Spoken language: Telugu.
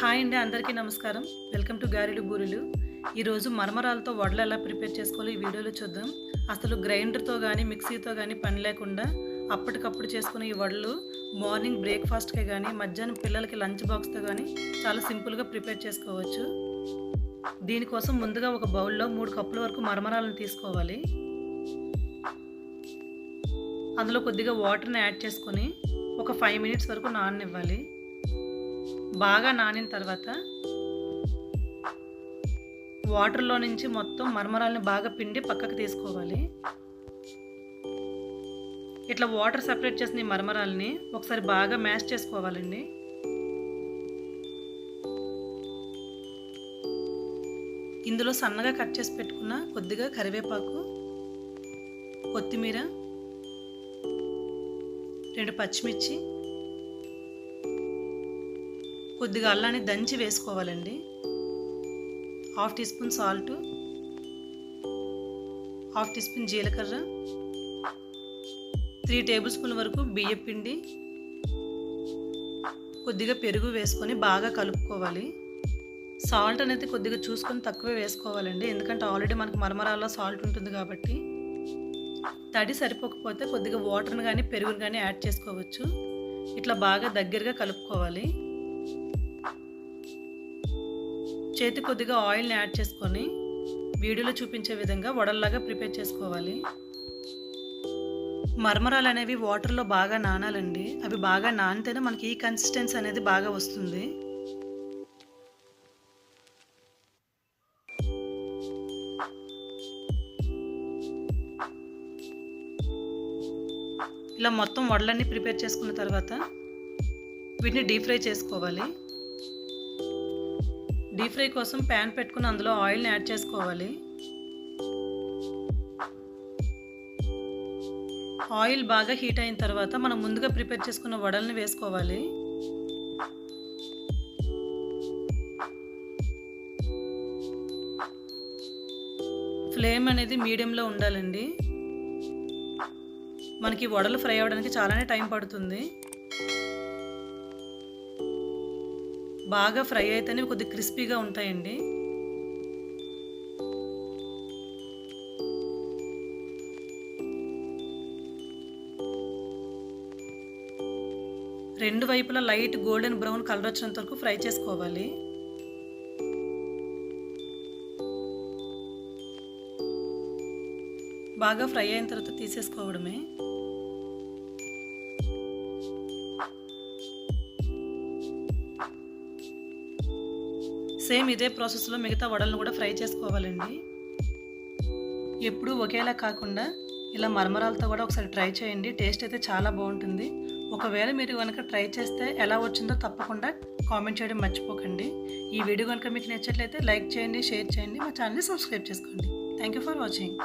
హాయ్ అండి అందరికీ నమస్కారం. వెల్కమ్ టు గారెడు బూరెలు. ఈరోజు మరమరాలతో వడలు ఎలా ప్రిపేర్ చేసుకోవాలో ఈ వీడియోలో చూద్దాం. అసలు గ్రైండర్తో కానీ మిక్సీతో కానీ పని లేకుండా అప్పటికప్పుడు చేసుకునే ఈ వడలు మార్నింగ్ బ్రేక్ఫాస్ట్కే కానీ మధ్యాహ్నం పిల్లలకి లంచ్ బాక్స్తో కానీ చాలా సింపుల్గా ప్రిపేర్ చేసుకోవచ్చు. దీనికోసం ముందుగా ఒక బౌల్లో మూడు కప్పుల వరకు మరమరాలను తీసుకోవాలి. అందులో కొద్దిగా వాటర్ని యాడ్ చేసుకొని ఒక ఫైవ్ మినిట్స్ వరకు నాననివ్వాలి. బాగా నానిన తర్వాత వాటర్లో నుంచి మొత్తం మరమరాలని బాగా పిండి పక్కకు తీసుకోవాలి. ఇట్లా వాటర్ సపరేట్ చేసిన ఈ మరమరాలని ఒకసారి బాగా మ్యాష్ చేసుకోవాలండి. ఇందులో సన్నగా కట్ చేసి పెట్టుకున్న కొద్దిగా కరివేపాకు కొత్తిమీర రెండు పచ్చిమిర్చి కొద్దిగా అల్లాన్ని దంచి వేసుకోవాలండి. Half teaspoon salt half teaspoon జీలకర్ర త్రీ టేబుల్ స్పూన్ వరకు బియ్యం పిండి కొద్దిగా పెరుగు వేసుకొని బాగా కలుపుకోవాలి. సాల్ట్ అనేది కొద్దిగా చూసుకొని తక్కువే వేసుకోవాలండి. ఎందుకంటే ఆల్రెడీ మనకు మరమరాల్లో సాల్ట్ ఉంటుంది కాబట్టి. తడి సరిపోకపోతే కొద్దిగా వాటర్ని కానీ పెరుగుని కానీ యాడ్ చేసుకోవచ్చు. ఇట్లా బాగా దగ్గరగా కలుపుకోవాలి. చేతి కొద్దిగా ఆయిల్ని యాడ్ చేసుకొని వీడియోలో చూపించే విధంగా వడల్లాగా ప్రిపేర్ చేసుకోవాలి. మర్మరాలు అనేవి వాటర్లో బాగా నానాలండి. అవి బాగా నానితేనే మనకి ఈ కన్సిస్టెన్సీ అనేది బాగా వస్తుంది. ఇలా మొత్తం వడలన్నీ ప్రిపేర్ చేసుకున్న తర్వాత వీటిని డీప్ ఫ్రై చేసుకోవాలి. డీప్ ఫ్రై కోసం ప్యాన్ పెట్టుకుని అందులో ఆయిల్ని యాడ్ చేసుకోవాలి. ఆయిల్ బాగా హీట్ అయిన తర్వాత మనం ముందుగా ప్రిపేర్ చేసుకున్న వడల్ని వేసుకోవాలి. ఫ్లేమ్ అనేది మీడియంలో ఉండాలండి. మనకి వడలు ఫ్రై అవ్వడానికి చాలానే టైం పడుతుంది. బాగా ఫ్రై అయితేనే కొద్దిగా క్రిస్పీగా ఉంటాయండి. రెండు వైపులా లైట్ గోల్డెన్ బ్రౌన్ కలర్ వచ్చినంత వరకు ఫ్రై చేసుకోవాలి. బాగా ఫ్రై అయిన తర్వాత తీసేసుకోవడమే. సేమ్ ఇదే ప్రాసెస్లో మిగతా వడలను కూడా ఫ్రై చేసుకోవాలండి. ఎప్పుడూ ఒకేలా కాకుండా ఇలా మరమరాలతో కూడా ఒకసారి ట్రై చేయండి. టేస్ట్ అయితే చాలా బాగుంటుంది. ఒకవేళ మీరు కనుక ట్రై చేస్తే ఎలా వచ్చిందో తప్పకుండా కామెంట్ చేయడం మర్చిపోకండి. ఈ వీడియో కనుక మీకు నచ్చట్లయితే లైక్ చేయండి షేర్ చేయండి మా ఛానల్ని సబ్స్క్రైబ్ చేసుకోండి. Thank you for watching.